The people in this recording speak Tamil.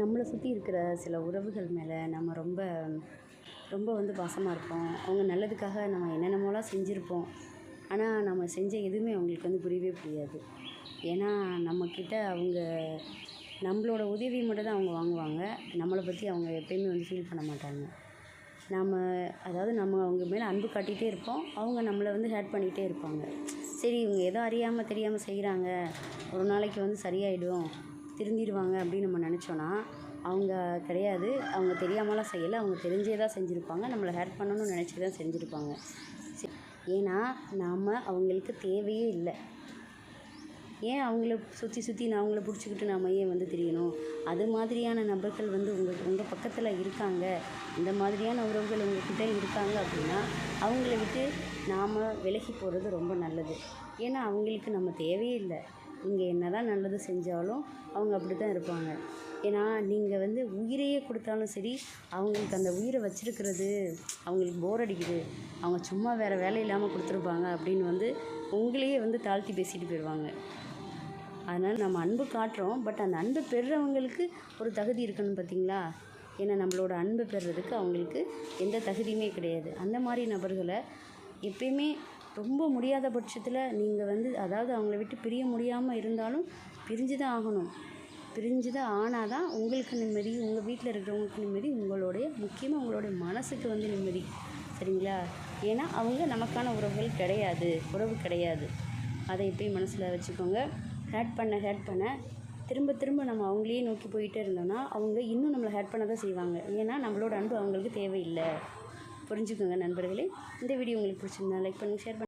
நம்மளை சுற்றி இருக்கிற சில உறவுகள் மேலே நம்ம ரொம்ப ரொம்ப வந்து பாசமாக இருப்போம். அவங்க நல்லதுக்காக நம்ம என்னென்னமோலாம் செஞ்சுருப்போம். ஆனால் நம்ம செஞ்ச எதுவுமே அவங்களுக்கு வந்து புரியவே புரியாது. ஏன்னா நம்மக்கிட்ட அவங்க நம்மளோட உதவி மட்டும் தான் அவங்க வாங்குவாங்க. நம்மளை பற்றி அவங்க எப்பயுமே வந்து ஃபீல் பண்ண மாட்டாங்க. நாம் அதாவது நம்ம அவங்க மேலே அன்பு காட்டிகிட்டே இருப்போம். அவங்க நம்மளை வந்து ஹேட் பண்ணிகிட்டே இருப்பாங்க. சரி இவங்க ஏதோ அறியாமல் தெரியாமல் செய்கிறாங்க ஒரு நாளைக்கு வந்து சரியாயிடும். திருந்திடுவாங்க அப்படின்னு நம்ம நினச்சோன்னா அவங்க கிடையாது. அவங்க தெரியாமலாம் செய்யலை. அவங்க தெரிஞ்சே தான் செஞ்சுருப்பாங்க. நம்மளை ஹேட் பண்ணணும்னு நினச்சி தான் செஞ்சுருப்பாங்க. ஏன்னா நாம் அவங்களுக்கு தேவையே இல்லை. ஏன் அவங்கள சுற்றி சுற்றி நான் அவங்கள பிடிச்சிக்கிட்டு நாம் ஏன் வந்து திரியணும்? அது மாதிரியான நபர்கள் வந்து உங்கள் உங்கள் பக்கத்தில் இருக்காங்க. இந்த மாதிரியான உறவுகள் உங்ககிட்ட இருக்காங்க அப்படின்னா அவங்கள விட்டு நாம் விலகி போகிறது ரொம்ப நல்லது. ஏன்னா அவங்களுக்கு நம்ம தேவையே இல்லை. நீங்கள் என்ன தான் நல்லது செஞ்சாலும் அவங்க அப்படி தான் இருப்பாங்க. ஏன்னா நீங்கள் வந்து உயிரையே கொடுத்தாலும் சரி அவங்களுக்கு அந்த உயிரை வச்சுருக்கிறது அவங்களுக்கு போர் அடிக்குது. அவங்க சும்மா வேறு வேலை இல்லாமல் கொடுத்துருப்பாங்க அப்படின்னு வந்து உங்களையே வந்து தாழ்த்தி பேசிட்டு போயிடுவாங்க அதனால் நம்ம அன்பு காட்டுறோம். பட் அந்த அன்பு பெறுறவங்களுக்கு ஒரு தகுதி இருக்கணும் பார்த்தீங்களா? ஏன்னா நம்மளோட அன்பு பெறுறதுக்கு அவங்களுக்கு எந்த தகுதியுமே கிடையாது. அந்த மாதிரி நபர்களை எப்பயுமே ரொம்ப முடியாத பட்சத்தில் நீங்கள் வந்து அதாவது அவங்கள விட்டு பிரிய முடியாமல் இருந்தாலும் பிரிஞ்சு தான் ஆகணும். பிரிஞ்சு தான் ஆனால் தான் உங்களுக்கு நிம்மதி உங்கள் வீட்டில் இருக்கிறவங்களுக்கு நிம்மதி உங்களுடைய முக்கியமாக உங்களுடைய மனசுக்கு வந்து நிம்மதி. சரிங்களா? ஏன்னா அவங்க நமக்கான உறவுகள் கிடையாது உறவு கிடையாது. அதை எப்பயும் மனசில் வச்சுக்கோங்க. ஹேட் பண்ண ஹேட் பண்ண திரும்ப திரும்ப நம்ம அவங்களையே நோக்கி போயிட்டே இருந்தோம்னா அவங்க இன்னும் நம்மளை ஹேட் பண்ண தான் செய்வாங்க. ஏன்னா நம்மளோட அன்பு அவங்களுக்கு தேவையில்லை. புரிஞ்சுக்கோங்க நண்பர்களே. இந்த வீடியோ உங்களுக்கு பிடிச்சிருந்தா லைக் பண்ணுங்கள் ஷேர் பண்ணுங்கள்